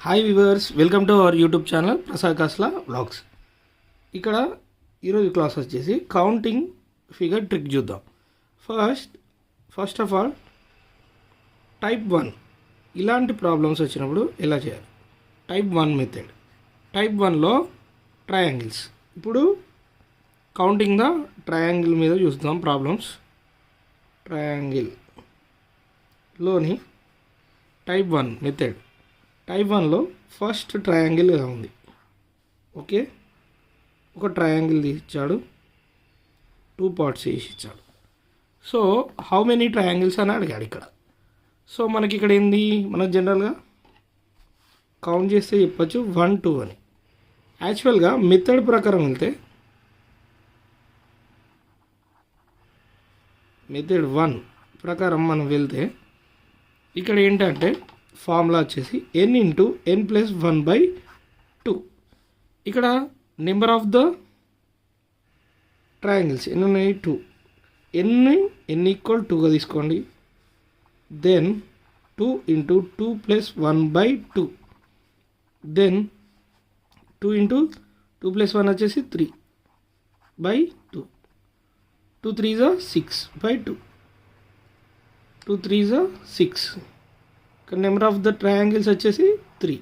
Hi viewers welcome to our YouTube channel Prasad Kasla vlogs ఇక్కడ ఈరోజు class వచ్చేసి counting figure trick చూద్దాం. First first of all type one ఇలాంటి problems వచ్చినప్పుడు ఎలా చేయాలి? టైప్ వన్ మెథడ్ టైప్ వన్లో ట్రయాంగిల్స్ ఇప్పుడు కౌంటింగ్ ద ట్రయాంగిల్ మీద చూద్దాం ప్రాబ్లమ్స్ ట్రయాంగిల్లోని టైప్ వన్ మెథడ్ టైప్ వన్లో ఫస్ట్ ట్రయాంగిల్ ఉంది. ఓకే? ఒక ట్రయాంగిల్ ఇచ్చాడు టూ పార్ట్స్ వేసి ఇచ్చాడు సో హౌ మెనీ ట్రయాంగిల్స్ అని అడిగాడు ఇక్కడ. సో మనకి ఇక్కడ ఏంది? మనకు జనరల్గా కౌంట్ చేస్తే చెప్పచ్చు వన్ టూ అని. యాక్చువల్గా మెథడ్ ప్రకారం వెళ్తే మెథడ్ వన్ ప్రకారం మనం వెళ్తే ఇక్కడ ఏంటంటే ఫార్ములా వచ్చేసి n into n plus one by two. ఇక్కడ నెంబర్ ఆఫ్ ద ట్రయాంగిల్స్ ఎన్ని ఉన్నాయి టూ ఎన్ని ఎన్ ఈక్వల్ టూగా తీసుకోండి. Then two into two plus one by two. Then two into two plus one వచ్చేసి three by two two three జా six by two two three జా six ఇక్కడ number of the triangles వచ్చేసి three.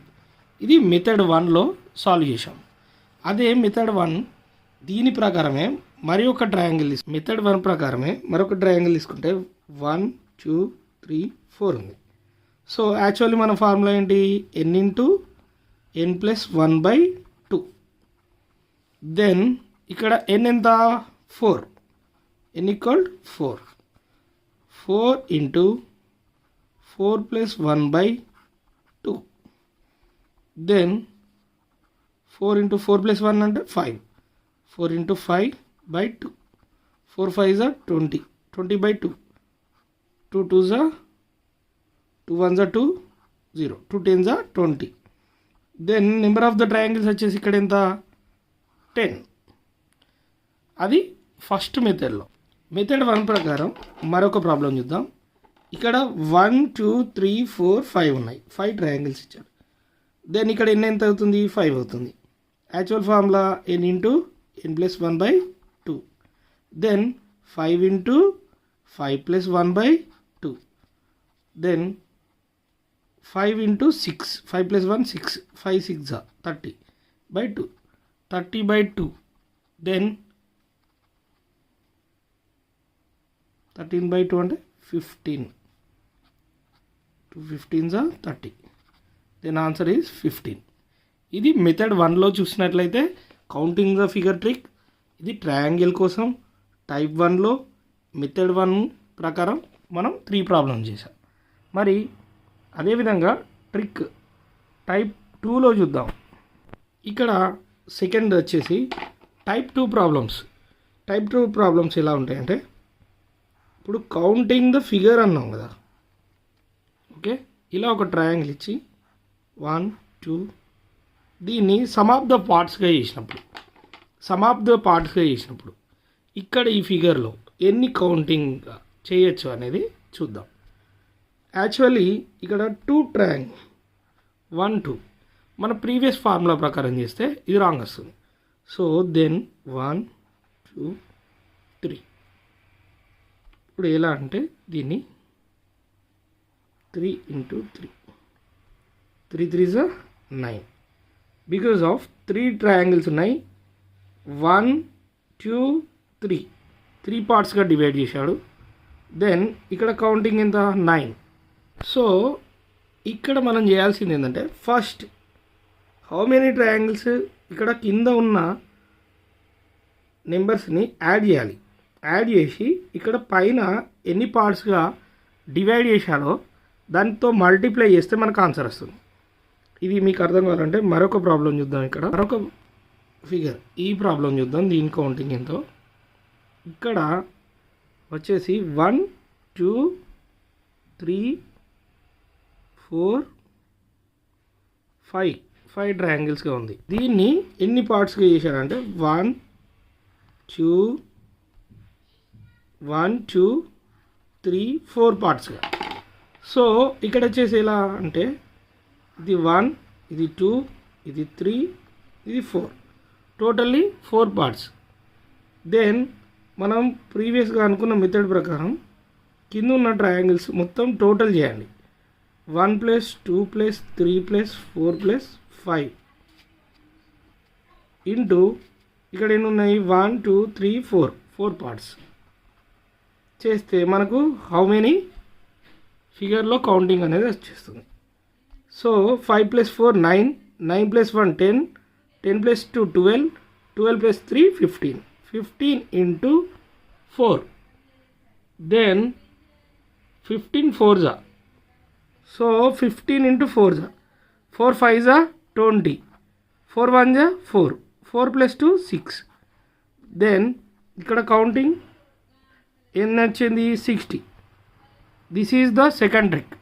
ఇది method వన్లో solve చేసాం అదే method one దీని ప్రకారమే మరి ఒక ట్రయాంగిల్ మెథడ్ వన్ ప్రకారమే మరొక ట్రయాంగిల్ తీసుకుంటే వన్ టూ త్రీ ఫోర్ ఉంది. సో యాక్చువల్లీ మన ఫార్ములా ఏంటి? N into n plus one by two then ఇక్కడ ఎన్ ఎంత? Four n equal four four into four plus one by two then four into four plus one అంటే five four into five by two four five జా twenty twenty by two two two జా two one జా two zero two ten జా twenty then number of the triangles వచ్చేసి ఇక్కడ ఎంత? Ten అది first మెథడ్లో మెథడ్ వన్ ప్రకారం మరొక ప్రాబ్లం చూద్దాం. ఇక్కడ one two three four five ఉన్నాయి. ఫైవ్ ట్రయాంగిల్స్ ఇచ్చారు. దెన్ ఇక్కడ ఎన్ ఎంత అవుతుంది? ఫైవ్ అవుతుంది. Actual formula n into n plus one by two then five into five plus one by two then five into six five plus one six five six thirty by two thirty by two then thirteen by two అంటే fifteen two fifteen జా thirty then answer is fifteen ఇది method వన్లో చూసినట్లయితే counting the figure trick ఇది triangle కోసం type వన్లో method one ప్రకారం మనం త్రీ ప్రాబ్లమ్ చేసాం మరి అదేవిధంగా ట్రిక్ టైప్ టూలో చూద్దాం. ఇక్కడ సెకండ్ వచ్చేసి type two problems type two problems ఎలా ఉంటాయంటే ఇప్పుడు కౌంటింగ్ ద ఫిగర్ అన్నాం కదా ఓకే? ఇలా ఒక ట్రయాంగిల్ ఇచ్చి వన్ టూ దీన్ని సమ్ ఆఫ్ ద పార్ట్స్గా చేసినప్పుడు సమ్ ఆఫ్ ద పార్ట్స్గా చేసినప్పుడు ఇక్కడ ఈ ఫిగర్లో ఎన్ని కౌంటింగ్ చేయొచ్చు అనేది చూద్దాం. యాక్చువల్లీ ఇక్కడ టూ ట్రయాంగ్ వన్ టూ మన ప్రీవియస్ ఫార్ములా ప్రకారం చేస్తే ఇది రాంగ్ వస్తుంది. So then one two three ఇప్పుడు ఎలా అంటే దీన్ని three into three three three జా nine because of three triangles ఉన్నాయి. వన్ టూ త్రీ త్రీ పార్ట్స్గా డివైడ్ చేశాడు. దెన్ ఇక్కడ కౌంటింగ్ ఎంత? నైన్ సో ఇక్కడ మనం చేయాల్సింది ఏంటంటే ఫస్ట్ హౌ మెనీ ట్రయాంగిల్స్ ఇక్కడ కింద ఉన్న నెంబర్స్ని యాడ్ చేయాలి. యాడ్ చేసి ఇక్కడ పైన ఎన్ని పార్ట్స్గా డివైడ్ చేశాడో దాంతో మల్టిప్లై చేస్తే మనకు ఆన్సర్ వస్తుంది. ఇది మీకు అర్థం కావాలంటే మరొక ప్రాబ్లం చూద్దాం ఇక్కడ. మరొక ఫిగర్ ఈ ప్రాబ్లం చూద్దాం దీని కౌంటింగ్ ఎంతో. ఇక్కడ వచ్చేసి one two three four five five ట్రయాంగిల్స్గా ఉంది. దీన్ని ఎన్ని పార్ట్స్గా చేశారంటే one two one two three four పార్ట్స్గా సో ఇక్కడ వచ్చేసి ఎలా అంటే ఇది వన్ ఇది టూ ఇది త్రీ ఇది four totally four parts then మనం ప్రీవియస్గా అనుకున్న మెథడ్ ప్రకారం కింద ఉన్న ట్రయాంగిల్స్ మొత్తం టోటల్ చేయండి. One plus two plus three plus four plus five into ఇక్కడ ఎన్ని ఉన్నాయి one two three four four parts చేస్తే మనకు హౌ మెనీ ఫిగర్లో కౌంటింగ్ అనేది వచ్చేస్తుంది. So five plus four nine nine plus one ten ten plus two twelve twelve plus three fifteen fifteen into four then fifteen four జా so fifteen into four జా four five జా twenty four one జా four four plus two six then ఇక్కడ counting ఎన్ని వచ్చింది? Sixty This is the second trick.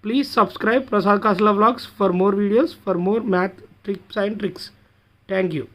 Please subscribe Prasad Kasla Vlogs for more videos for more math tips and tricks. Thank you.